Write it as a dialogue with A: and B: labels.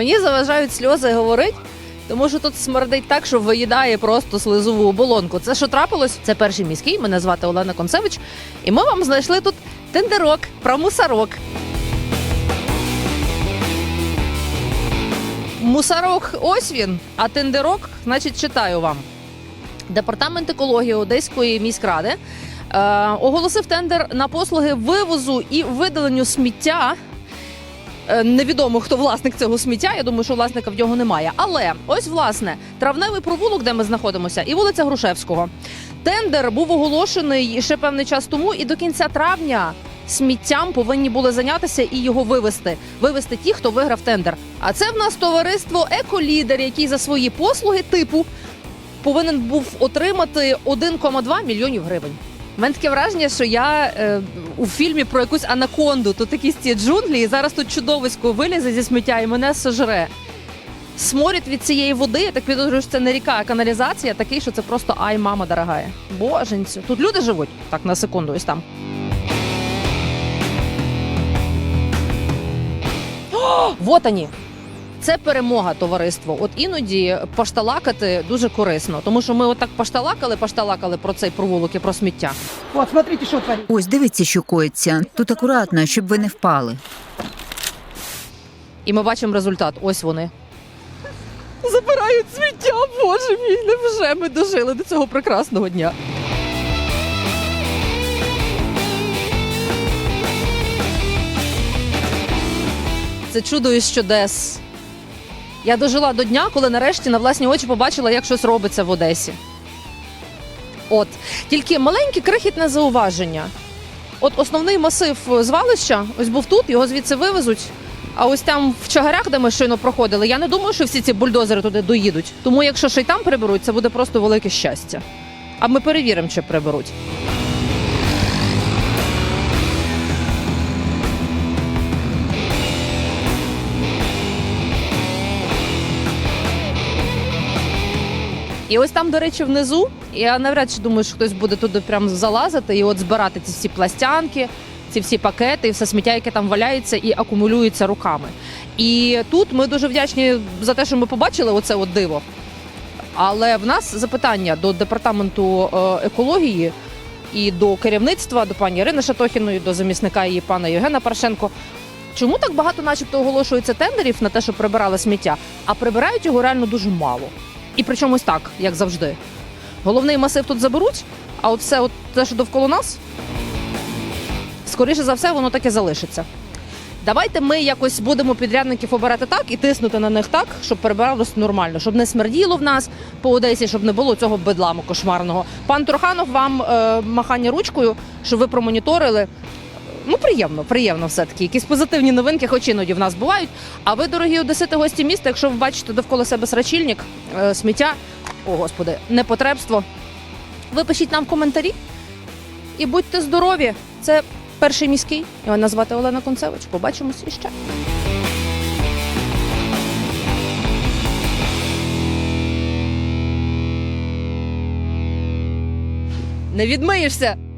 A: Мені заважають сльози говорити, тому що тут смердить так, що виїдає просто слизову оболонку. Це що трапилось? Це перший міський. Мене звати Олена Концевич, і ми вам знайшли тут тендерок про мусорок. Мусорок ось він, а тендерок, значить, читаю вам. Департамент екології Одеської міськради е, оголосив тендер на послуги вивозу і видаленню сміття. Е, Невідомо, хто власник цього сміття. Я думаю, що власника в нього немає. Але ось власне травневий провулок, де ми знаходимося, і вулиця Грушевського. Тендер був оголошений ще певний час тому, і до кінця травня сміттям повинні були зайнятися і його вивезти. Вивезти ті, хто виграв тендер. А це в нас товариство Еколідер, який за свої послуги типу повинен був отримати 1,2 мільйонів гривень. У мене таке враження, що я е, у фільмі про якусь анаконду, тут якісь ці джунглі, і зараз тут чудовисько вилізе зі сміття і мене сожре. Сморід від цієї води, я так підозрюю, що це не ріка, а каналізація, такий, що це просто ай, мама дорогая. Боженцю. Тут люди живуть. Так, на секунду, ось там. О, вот они. Це перемога товариство. От іноді пошталакати дуже корисно, тому що ми отак пошталакали, пошталакали про цей провулок і про сміття.
B: Вот, смотрите, что творит.
C: Ось дивіться, що коїться. Тут акуратно, щоб ви не впали.
A: І ми бачимо результат. Ось вони. Забирають сміття, боже мій, невже ми дожили до цього прекрасного дня. Це чудо із чудес. Я дожила до дня, коли нарешті на власні очі побачила, як щось робиться в Одесі. От. Тільки маленьке крихітне зауваження. От основний масив звалища, ось був тут, його звідси вивезуть. А ось там в чагарях, де ми щойно проходили, я не думаю, що всі ці бульдозери туди доїдуть. Тому якщо ще й там приберуть, це буде просто велике щастя. А ми перевіримо, чи приберуть. І ось там, до речі, внизу. Я навряд чи думаю, що хтось буде туди прям залазити і от збирати ці всі пластянки, ці всі пакети, і все сміття, яке там валяється і акумулюється руками. І тут ми дуже вдячні за те, що ми побачили оце от диво. Але в нас запитання до департаменту е, екології і до керівництва, до пані Ірини Шатохіної, до замісника її пана Євгена Паршенко. Чому так багато, начебто, оголошується тендерів на те, що прибирали сміття, а прибирають його реально дуже мало. І причому ось так, як завжди. Головний масив тут заберуть, а от все, от те, що довкола нас, скоріше за все, воно так і залишиться. Давайте ми якось будемо підрядників обирати так і тиснути на них так, щоб перебиралося нормально, щоб не смерділо в нас по Одесі, щоб не було цього бедламу кошмарного. Пан Труханов, вам е, махання ручкою, щоб ви промоніторили. Ну, приємно, приємно все-таки. Якісь позитивні новинки, хоч іноді в нас бувають. А ви, дорогі одесити, гості міста, якщо ви бачите довкола себе срачільник, е, сміття, о господи, непотребство, ви пишіть нам в коментарі і будьте здорові. Це перший міський. Його звати Олена Концевич. Побачимось іще. Не відмиєшся.